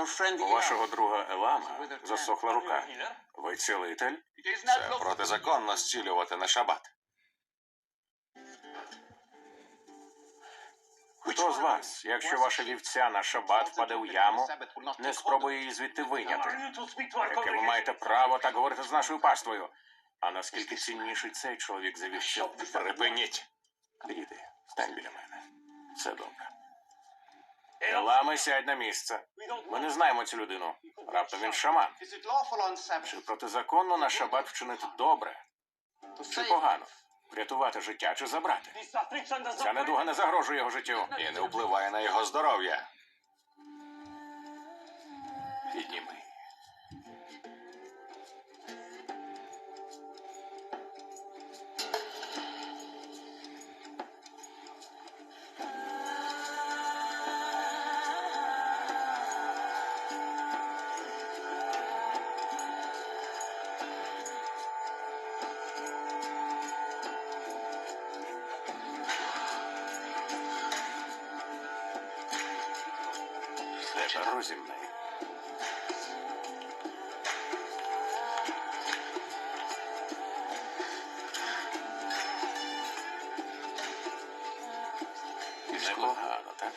У вашого друга Елама засохла рука. Ви цілитель? Це протизаконно зцілювати на шабат. Хто з вас, якщо ваша вівця на шабат впаде у яму, не спробує її звідти вийняти? Яке ви маєте право так говорити з нашою паствою? А наскільки цінніший цей чоловік за вівцю? Припиніть. Підійди, стань біля мене. Все добре. Еламе, сядь на місце. Ми не знаємо цю людину. Раптом він шаман. Чи протизаконно на шабат вчинити добре? Чи погано? Врятувати життя чи забрати? Ця недуга не загрожує його життю. І не впливає на його здоров'я. Підніми. розімний. Непогано, так?